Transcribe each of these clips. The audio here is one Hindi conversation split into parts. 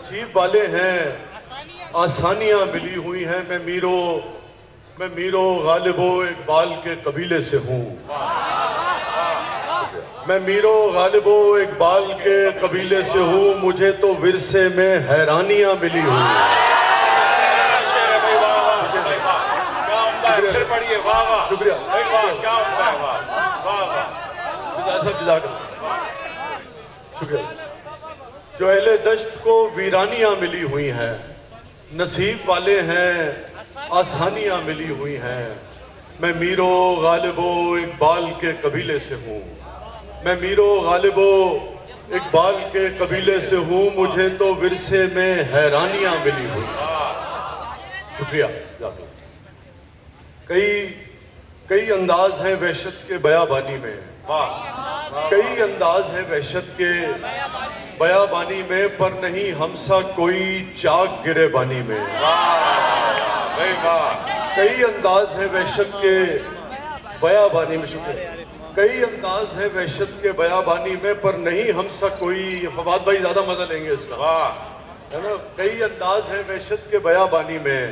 नसीब वाले हैं। आसानियाँ मिली हुई हैं। मैं मीरो मैं मीरो गालिबो इकबाल के कबीले से हूँ। मैं मीरो गालिबो इकबाल के कबीले से हूँ। मुझे तो विरसे में हैरानियाँ मिली हुई। हैं अच्छा है अच्छा है शुक्रिया। जो अहले दश्त को वीरानियाँ मिली हुई हैं नसीब वाले हैं आसानियाँ मिली हुई हैं। मैं मीरो गालिबो इकबाल के कबीले से हूँ। मैं मीरो गालिबो इकबाल के कबीले से हूँ मुझे तो विरसे में हैरानियाँ मिली हुई। शुक्रिया अल्लाह। कई कई अंदाज हैं वहशत के बयाबानी में। कई अंदाज हैं वहशत के बयाबानी में पर नहीं हमसा कोई चाक गिरे बानी में। भाई वाह। कई अंदाज है वहशत के बयाबानी में शुक्र। कई अंदाज है वहशत के बयाबानी में पर नहीं हमसा कोई फवाद भाई ज़्यादा मज़ा लेंगे इसका। वाह। है ना? कई अंदाज है वहशत के बयाबानी में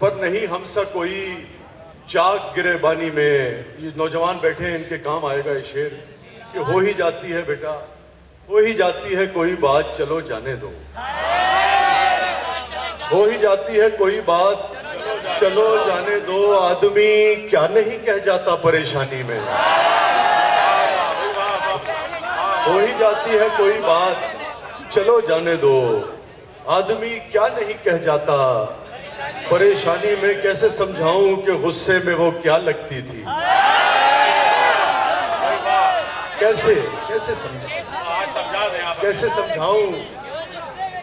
पर नहीं हमसा कोई चाक गिरे बानी में। ये नौजवान बैठे हैं इनके काम आएगा ये शेर कि हो ही जाती है बेटा। हो ही जाती है कोई बात, चलो जाने दो। हो ही जाती है कोई बात, चलो जाने दो। आदमी क्या नहीं कह जाता परेशानी में? हो ही जाती है कोई बात, चलो जाने दो। आदमी क्या नहीं कह जाता? परेशानी में कैसे समझाऊं कि गुस्से में वो क्या लगती थी? कैसे कैसे समझाऊं? कैसे समझाऊं?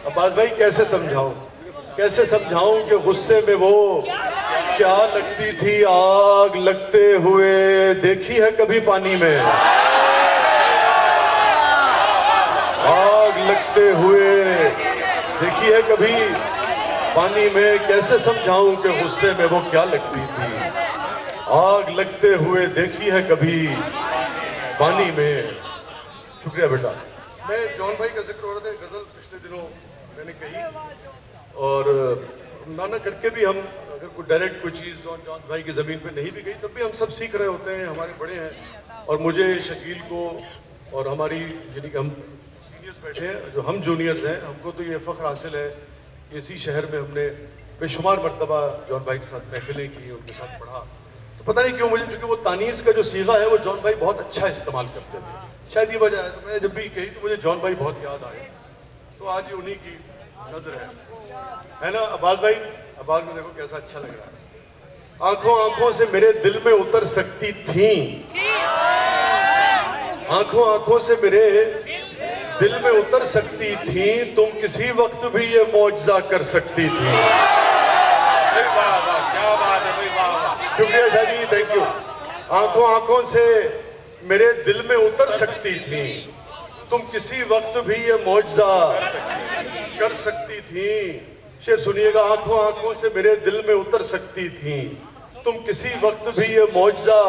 अब्बास भाई, कैसे समझाऊं? कैसे समझाऊं कि गुस्से में वो क्या लगती थी आग लगते हुए? देखी है कभी पानी में? आग लगते हुए देखी है कभी पानी में? कैसे समझाऊं कि गुस्से में वो क्या लगती थी? आग लगते हुए देखी है कभी पानी में? शुक्रिया बेटा। मैं जॉन भाई का ज़िक्र हो रहा था गज़ल पिछले दिनों मैंने कही। और ना ना करके भी हम अगर कोई डायरेक्ट कोई चीज़ जॉन जॉन भाई की ज़मीन पे नहीं भी गई तब भी हम सब सीख रहे होते हैं हमारे बड़े हैं। और मुझे शकील को और हमारी यानी कि हम सीनियर्स बैठे हैं जो हम जूनियर्स हैं हमको तो ये फ़ख्र हासिल है कि इसी शहर में हमने बेशुमार मरतबा जॉन भाई के साथ महफिलें की उनके साथ पढ़ा। तो पता नहीं क्यों मुझे चूँकि वो तानीस का जो सीधा है वो जॉन भाई बहुत अच्छा इस्तेमाल करते थे। शायद ये वजह है तो मैं जब भी कही तो मुझे जॉन भाई बहुत याद आए। तो आज ये उन्हीं की नज़र है। है ना अब्बास भाई? अब्बास में देखो कैसा अच्छा लग रहा है। आँखों आँखों से मेरे दिल में उतर सकती थी। आँखों आँखों से मेरे दिल में उतर सकती थी, तुम किसी वक्त भी ये मुआवजा कर सकती थी। क्या बात है भाई शुक्रिया शाह जी थैंक यू आँखों आँखों से मेरे दिल में उतर सकती थी। तुम किसी वक्त भी ये मुआवजा कर सकती थी। शेर, सुनिएगा, आँखों आँखों से मेरे दिल में उतर सकती थी। तुम किसी वक्त भी ये मुआवजा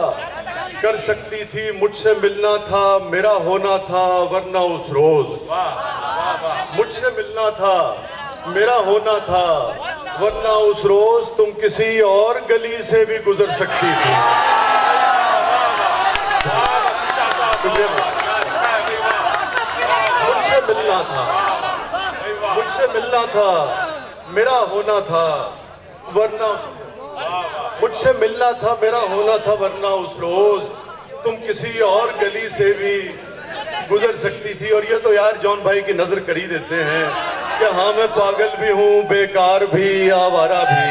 कर सकती थी। मुझसे मिलना था, मेरा होना था, वरना उस रोज। मुझसे मिलना था, मेरा होना था, वरना उस रोज तुम किसी और गली से भी गुजर सकती थी। मुझसे मिलना था। मुझसे मिलना था मेरा होना था, वरना मुझसे मिलना था, मेरा होना था, वरना उस रोज तुम किसी और गली से भी गुजर सकती थी। और ये तो यार जॉन भाई की नज़र कर ही देते हैं कि हाँ मैं पागल भी हूँ, बेकार भी, आवारा भी।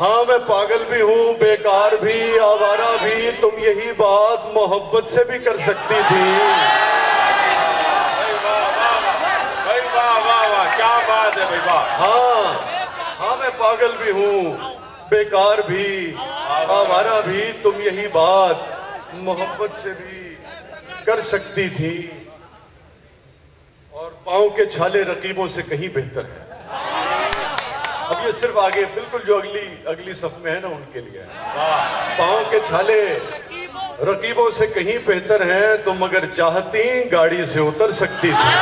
हाँ मैं पागल भी हूँ बेकार भी आवारा भी तुम यही बात मोहब्बत से भी कर सकती थी। भाई वाह वाह वाह भाई वाह वाह वाह क्या बात है भाई वाह। हाँ हाँ मैं पागल भी हूँ बेकार भी आवारा भी तुम यही बात मोहब्बत से भी कर सकती थी। और पाँव के छाले रकीबों से कहीं बेहतर है। अब ये सिर्फ़ आगे, बिल्कुल जो अगली अगली सफ में है ना, उनके लिए। पाओ के छाले, रकीबों से कहीं बेहतर हैं तो मगर चाहती गाड़ी से उतर सकती थी।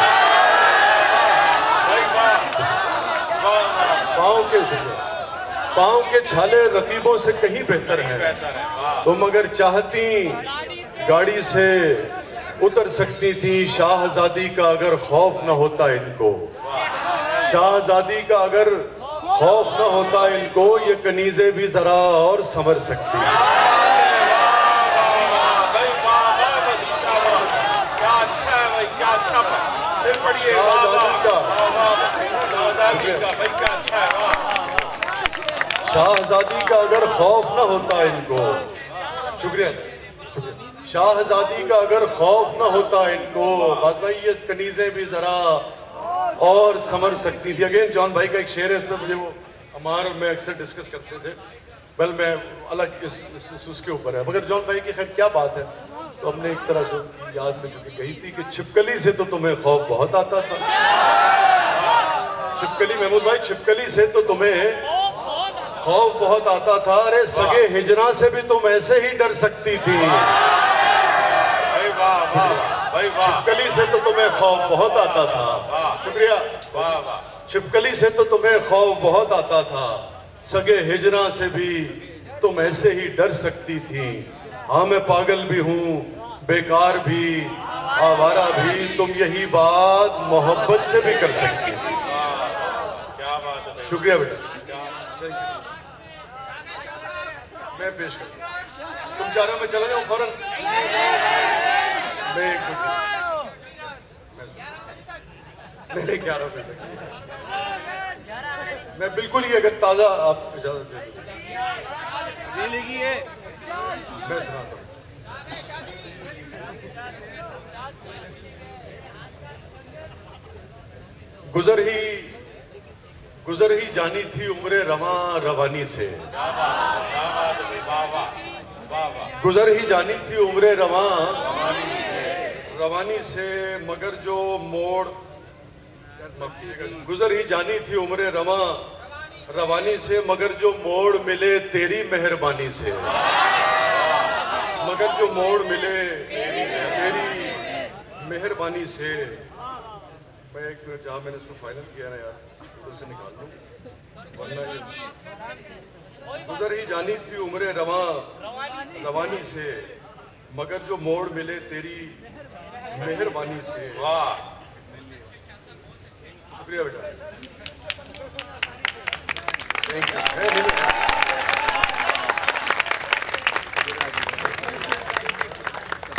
पाओ के पाँव के छाले रकीबों से कहीं बेहतर हैं तो मगर चाहती गाड़ी से उतर सकती थी। तो शाहजादी का अगर खौफ ना होता इनको, शाहजादी का अगर खौफ न होता इनको ये कनीजे भी जरा और समर सकती शाहजादी का। अगर खौफ न होता इनको शुक्रिया शुक्रिया। शाहजादी का अगर खौफ न होता इनको बात भाई ये कनीजें भी जरा और समर सकती थी। अगेन जॉन भाई का एक शेर है इस पे मुझे वो अमार और मैं अक्सर डिस्कस करते थे। वेल मैं अलग इस, इस, इस उसके ऊपर है। मगर जॉन भाई की खैर क्या बात है? तो हमने एक तरह से याद में चूँकि कही थी कि छिपकली से तो तुम्हें खौफ बहुत आता था। छिपकली महमूद भाई छिपकली से तो तुम्हें खौफ बहुत आता था। अरे सगे हिजना से भी तुम ऐसे ही डर सकती थी। भाई वाह वाह। भाई वाह। छिपकली से तो तुम्हें खौफ बहुत आता था। शुक्रिया। वाह वाह। छिपकली से तो तुम्हें खौफ बहुत आता था। सगे हिजरा से भी तुम ऐसे ही डर सकती थी। हाँ मैं पागल भी हूँ बेकार भी आवारा भी। तुम यही बात मोहब्बत से भी कर सकती थी। क्या बात है शुक्रिया बेटा। मैं पेश कर तुम चाह रहे हो मैं चला जाऊँ फ़ौरन? नहीं ग्यारह बजे तक। मैं बिल्कुल ही अगर ताज़ा आप इजाज़त दे मैं सुनाता हूँ। गुजर ही गुजर ही जानी थी उम्र रवा रवानी से। गुजर ही जानी थी उम्र रवा रवानी से मगर जो मोड़ गुजर ही जानी थी उम्र रवा रवानी से मगर जो मोड़ मिले तेरी मेहरबानी से। मगर जो मोड़ मिले तेरी मेहरबानी से। मैं एक मिनट, जहाँ मैंने इसको फाइनल किया ना यार, उधर से निकाल लूँ। वरना ये गुजर ही जानी थी उम्र रवा रवानी से मगर जो मोड़ मिले तेरी मेहरबानी से। वाह। शुक्रिया बेटा। थैंक यू नहीं, नहीं,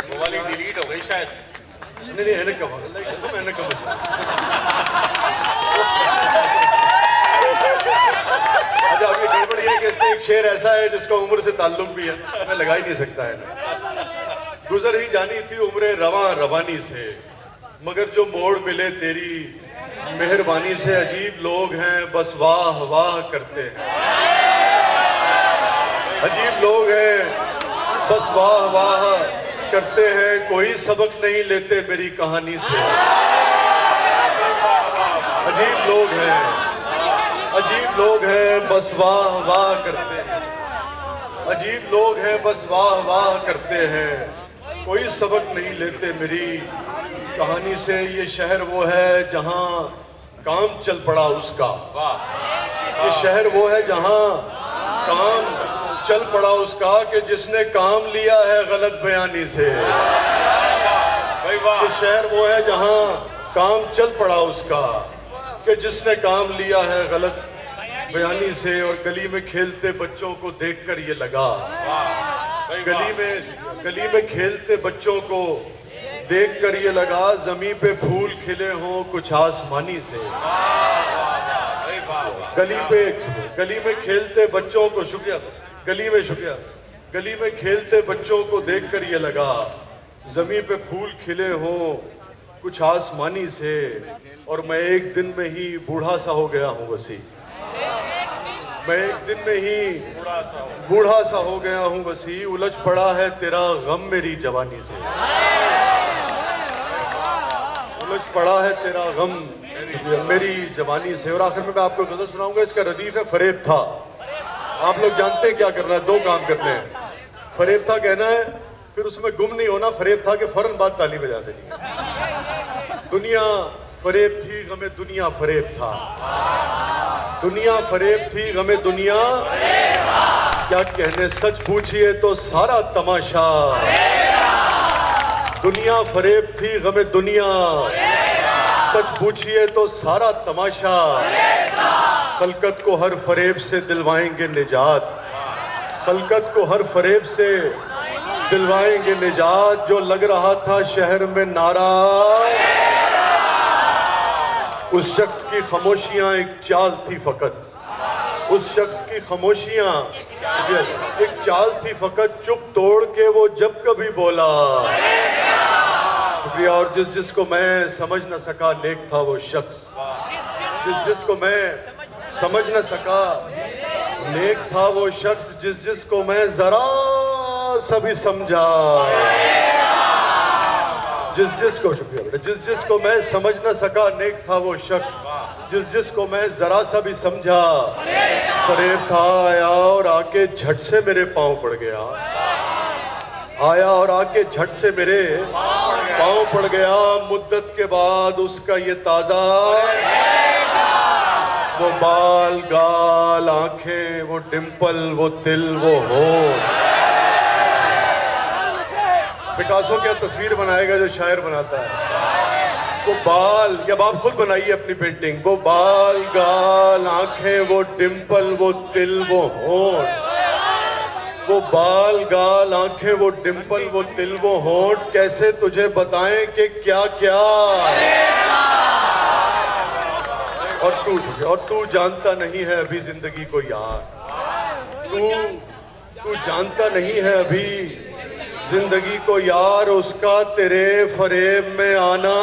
वो वाली डिलीट हो गई शायद। नहीं नहीं अल्लाह की कम अच्छा अब ये गड़बड़ ये है कि इसमें एक शेर ऐसा है जिसका उम्र से ताल्लुक भी है। मैं लगा ही नहीं सकता है गुजर ही जानी थी उम्र रवा रवानी से। मगर जो मोड़ मिले तेरी मेहरबानी से, अजीब लोग हैं, बस वाह वाह करते हैं। अजीब लोग हैं, बस वाह वाह करते हैं, कोई सबक नहीं लेते मेरी कहानी से। अजीब लोग हैं, अजीब लोग हैं, बस वाह वाह करते हैं। अजीब लोग हैं, बस वाह वाह करते हैं। कोई सबक नहीं लेते मेरी कहानी से। ये शहर वो है जहाँ काम चल पड़ा उसका। ये शहर वो है जहाँ काम चल पड़ा उसका कि जिसने काम लिया है गलत बयानी से। ये शहर वो है जहाँ काम चल पड़ा उसका कि जिसने काम लिया है गलत बयानी से और गली में खेलते बच्चों को देखकर ये लगा। गली में गली में खेलते बच्चों को देख कर ये लगा जमी पे फूल खिले हों कुछ आसमानी से। गली पे, गली में खेलते बच्चों को शुक्रिया। गली में शुक्रिया। गली में खेलते बच्चों को देखकर ये लगा जमी पे फूल खिले हों कुछ आसमानी से। और मैं एक दिन में ही बूढ़ा सा हो गया हूँ वसी मैं एक दिन में ही बूढ़ा सा हो बूढ़ा सा हो गया हूँ वसी उलझ पड़ा है तेरा गम मेरी जवानी से। उलझ पड़ा है तेरा गम मेरी जवानी से। और आखिर में मैं आपको गज़ल सुनाऊँगा, इसका रदीफ है फरेब था। आप लोग जानते हैं क्या करना है, दो काम करने हैं। फरेब था कहना है, फिर उसमें गुम नहीं होना, फरेब था कि फ़ौरन बात ताली बजा देनी दुनिया फरेब थी, गमे दुनिया फरेब था। दुनिया फरेब थी, गमे दुनिया। क्या कहने सच पूछिए तो सारा तमाशा। दुनिया फरेब थी, गमे दुनिया। सच पूछिए तो सारा तमाशा। खलकत को हर फरेब से दिलवाएँगे निजात। खलकत को हर फरेब से दिलवाएँगे निजात। जो लग रहा था शहर में नारा। उस शख्स की खामोशियाँ एक चाल थी फकत। उस शख्स की खामोशियाँ एक चाल थी फकत, चुप तोड़ के वो जब कभी बोला। शुक्रिया। और जिस जिसको मैं समझ न सका, नेक था वो शख्स। जिस जिसको मैं समझ न सका, नेक था वो शख्स। जिस जिसको मैं जरा सभी समझा। जिस जिसको शुक्रिया बेटा जिस जिसको मैं समझ न सका, नेक था वो शख्स। जिस जिसको मैं जरा सा भी समझा, फरेब था, आया और आके झट से मेरे पाँव पड़ गया। आया और आके झट से मेरे पाँव पड़ गया। मुद्दत के बाद उसका ये ताज़ा, वो बाल, गाल, आँखें, वो डिंपल, वो तिल वो होठ। पिकासो क्या तस्वीर बनाएगा जो शायर बनाता है? वो बाल जब आप खुद बनाइए अपनी पेंटिंग वो बाल, गाल, आँखें, वो डिंपल वो तिल वो होठ वो बाल, गाल, आँखें, वो डिंपल वो तिल वो होठ कैसे तुझे बताएँ कि क्या क्या और तू और तू जानता नहीं है अभी ज़िंदगी को यार। तू तू जानता नहीं है अभी। ज़िंदगी को यार उसका तेरे फरेब में आना।